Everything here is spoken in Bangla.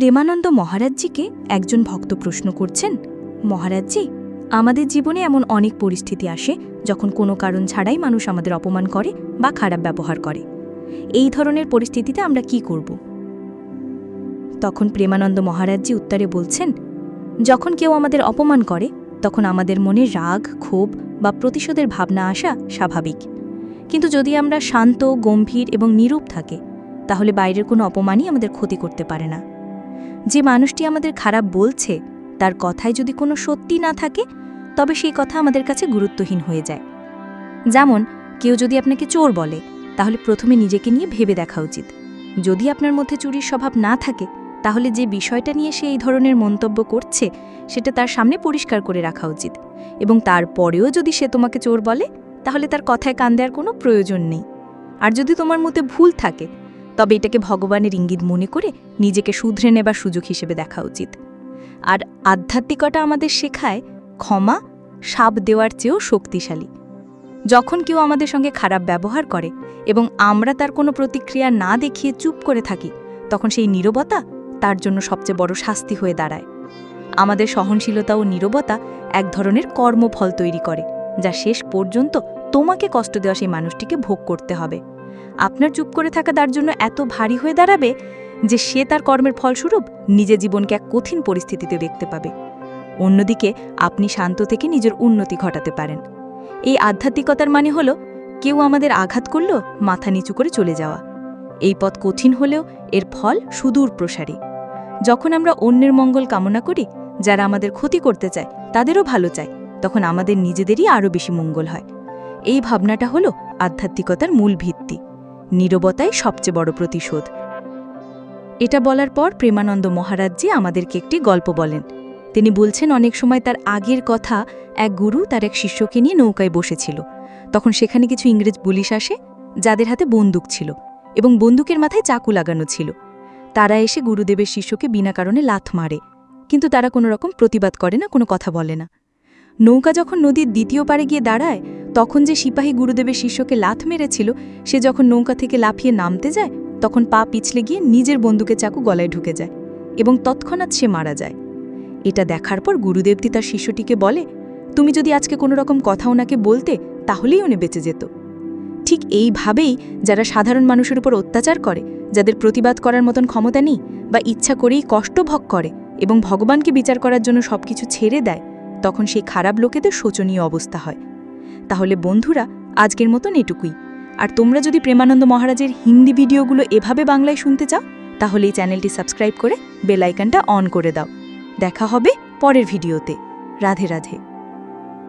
প্রেমানন্দ মহারাজজিকে একজন ভক্ত প্রশ্ন করছেন, মহারাজজি, আমাদের জীবনে এমন অনেক পরিস্থিতি আসে যখন কোনো কারণ ছাড়াই মানুষ আমাদের অপমান করে বা খারাপ ব্যবহার করে। এই ধরনের পরিস্থিতিতে আমরা কি করব? তখন প্রেমানন্দ মহারাজজি উত্তরে বলছেন, যখন কেউ আমাদের অপমান করে, তখন আমাদের মনে রাগ, ক্ষোভ বা প্রতিশোধের ভাবনা আসা স্বাভাবিক। কিন্তু যদি আমরা শান্ত, গম্ভীর এবং নিরূপ থাকে, তাহলে বাইরের কোনো অপমানই আমাদের ক্ষতি করতে পারে না। যে মানুষটি আমাদের খারাপ বলছে, তার কথায় যদি কোনো সত্যি না থাকে, তবে সেই কথা আমাদের কাছে গুরুত্বহীন হয়ে যায়। যেমন, কেউ যদি আপনাকে চোর বলে, তাহলে প্রথমে নিজেকে নিয়ে ভেবে দেখা উচিত। যদি আপনার মধ্যে চুরির স্বভাব না থাকে, তাহলে যে বিষয়টা নিয়ে সে এই ধরনের মন্তব্য করছে, সেটা তার সামনে পরিষ্কার করে রাখা উচিত। এবং তারপরেও যদি সে তোমাকে চোর বলে, তাহলে তার কথায় কান দেওয়ার কোনো প্রয়োজন নেই। আর যদি তোমার মধ্যে ভুল থাকে তবে এটাকে ভগবানের ইঙ্গিত মনে করে নিজেকে শুধরে নেবার সুযোগ হিসেবে দেখা উচিত। আর আধ্যাত্মিকতা আমাদের শেখায় ক্ষমা, সাপ দেওয়ার চেয়েও শক্তিশালী। যখন কেউ আমাদের সঙ্গে খারাপ ব্যবহার করে এবং আমরা তার কোনো প্রতিক্রিয়া না দেখিয়ে চুপ করে থাকি, তখন সেই নীরবতা তার জন্য সবচেয়ে বড় শাস্তি হয়ে দাঁড়ায়। আমাদের সহনশীলতা ও নীরবতা এক ধরনের কর্মফল তৈরি করে, যা শেষ পর্যন্ত তোমাকে কষ্ট দেওয়া সেই মানুষটিকে ভোগ করতে হবে। আপনার চুপ করে থাকা তার জন্য এত ভারী হয়ে দাঁড়াবে যে সে তার কর্মের ফলস্বরূপ নিজের জীবনকে এক কঠিন পরিস্থিতিতে দেখতে পাবে। অন্যদিকে, আপনি শান্ত থেকে নিজের উন্নতি ঘটাতে পারেন। এই আধ্যাত্মিকতার মানে হল, কেউ আমাদের আঘাত করল মাথা নিচু করে চলে যাওয়া। এই পথ কঠিন হলেও এর ফল সুদূর প্রসারী। যখন আমরা অন্যের মঙ্গল কামনা করি, যারা আমাদের ক্ষতি করতে চায়, তাদেরও ভালো চায়, তখন আমাদের নিজেদেরই আরও বেশি মঙ্গল হয়। এই ভাবনাটা হল আধ্যাত্মিকতার মূল ভিত্তি, নীরবতাই সবচেয়ে বড় প্রতিশোধ। এটা বলার পর প্রেমানন্দ মহারাজজি আমাদেরকে একটি গল্প বলেন। তিনি বলছেন, অনেক সময় তার আগের কথা এক গুরু তার এক শিষ্যকে নিয়ে নৌকায় বসেছিল। তখন সেখানে কিছু ইংরেজ পুলিশ আসে, যাদের হাতে বন্দুক ছিল এবং বন্দুকের মাথায় চাকু লাগানো ছিল। তারা এসে গুরুদেবের শিষ্যকে বিনা কারণে লাথ মারে, কিন্তু তারা কোনো রকম প্রতিবাদ করে না, কোনো কথা বলে না। নৌকা যখন নদীর দ্বিতীয় পারে গিয়ে দাঁড়ায়, তখন যে সিপাহী গুরুদেবের শিষ্যকে লাথ মেরেছিল, সে যখন নৌকা থেকে লাফিয়ে নামতে যায়, তখন পা পিছলে গিয়ে নিজের বন্দুকে চাকু গলায় ঢুকে যায় এবং তৎক্ষণাৎ সে মারা যায়। এটা দেখার পর গুরুদেবটি তার শিষ্যটিকে বলে, তুমি যদি আজকে কোনো রকম কথা ওনাকে বলতে, তাহলেই উনি বেঁচে যেত। ঠিক এইভাবেই যারা সাধারণ মানুষের উপর অত্যাচার করে, যাদের প্রতিবাদ করার মতন ক্ষমতা নেই বা ইচ্ছা করেই কষ্ট ভোগ করে এবং ভগবানকে বিচার করার জন্য সবকিছু ছেড়ে দেয় তখন সেই খারাপ লোকেদের শোচনীয় অবস্থা হয়। তাহলে বন্ধুরা, আজকের মতন এটুকুই। আর তোমরা যদি প্রেমানন্দ মহারাজের হিন্দি ভিডিওগুলো এভাবে বাংলায় শুনতে চাও, তাহলে এই চ্যানেলটি সাবস্ক্রাইব করে বেলাইকানটা অন করে দাও। দেখা হবে পরের ভিডিওতে। রাধে রাধে।